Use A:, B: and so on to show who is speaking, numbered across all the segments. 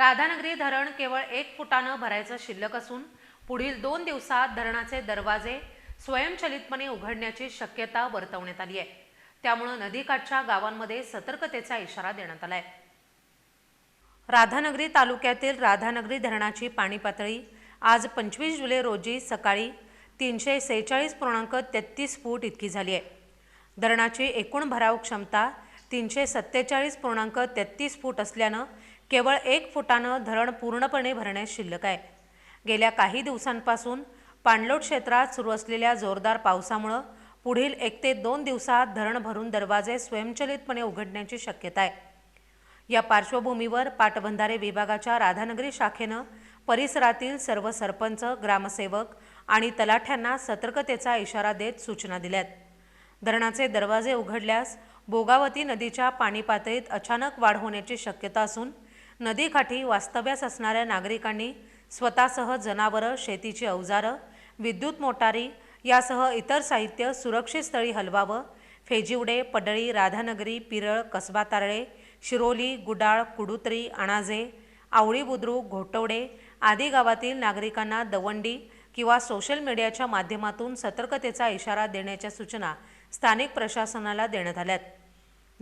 A: राधानगरी धरण केवळ एक फुटानं भरायचं शिल्लक असून पुढील दोन दिवसात धरणाचे दरवाजे स्वयंचलितपणे उघडण्याची शक्यता वर्तवण्यात आली आहे. त्यामुळं नदीकाठच्या गावांमध्ये सतर्कतेचा इशारा देण्यात आलाय. राधानगरी तालुक्यातील राधानगरी धरणाची पाणी पातळी आज पंचवीस जुलै रोजी सकाळी तीनशे सेहेचाळीस पूर्णांक तेहतीस फूट इतकी झाली आहे. धरणाची एकूण भराव क्षमता तीनशे सत्तेचाळीस पूर्णांक तेहतीस फूट असल्यानं केवळ एक फुटानं धरण पूर्णपणे भरण्यास शिल्लक आहे. गेल्या काही दिवसांपासून पाणलोट क्षेत्रात सुरू असलेल्या जोरदार पावसामुळं पुढील एक ते दोन दिवसात धरण भरून दरवाजे स्वयंचलितपणे उघडण्याची शक्यता आहे. या पार्श्वभूमीवर पाटबंधारे विभागाच्या राधानगरी शाखेनं परिसरातील सर्व सरपंच ग्रामसेवक आणि तलाठ्यांना सतर्कतेचा इशारा देत सूचना दिल्यात. धरणाचे दरवाजे उघडल्यास भोगावती नदीच्या पाणी पातळीत अचानक वाढ होण्याची शक्यता असून नदीकाठी वास्तव्यास असणाऱ्या नागरिकांनी स्वतःसह जनावरं शेतीची अवजारं विद्युत मोटारी यासह इतर साहित्य सुरक्षित स्थळी हलवावं. फेजिवडे पडळी राधानगरी पिरळ कसबा तारळे शिरोली गुडाळ कुडुत्री अणाजे आवळी बुद्रुक घोटवडे आदी गावातील नागरिकांना दवंडी किंवा सोशल मीडियाच्या माध्यमातून सतर्कतेचा इशारा देण्याच्या सूचना स्थानिक प्रशासनाला देण्यात आल्यात.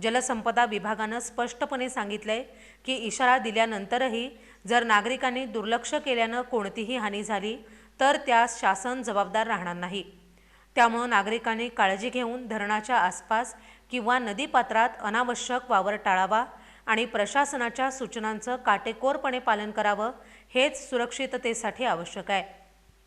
A: जलसंपदा विभागानं स्पष्टपणे सांगितलंय की इशारा दिल्यानंतरही जर नागरिकांनी दुर्लक्ष केल्यानं कोणतीही हानी झाली तर त्यास शासन जबाबदार राहणार नाही. त्यामुळं नागरिकांनी काळजी घेऊन धरणाच्या आसपास किंवा नदीपात्रात अनावश्यक वावर टाळावा आणि प्रशासनाच्या सूचनांचं काटेकोरपणे पालन करावं हेच सुरक्षिततेसाठी आवश्यक आहे.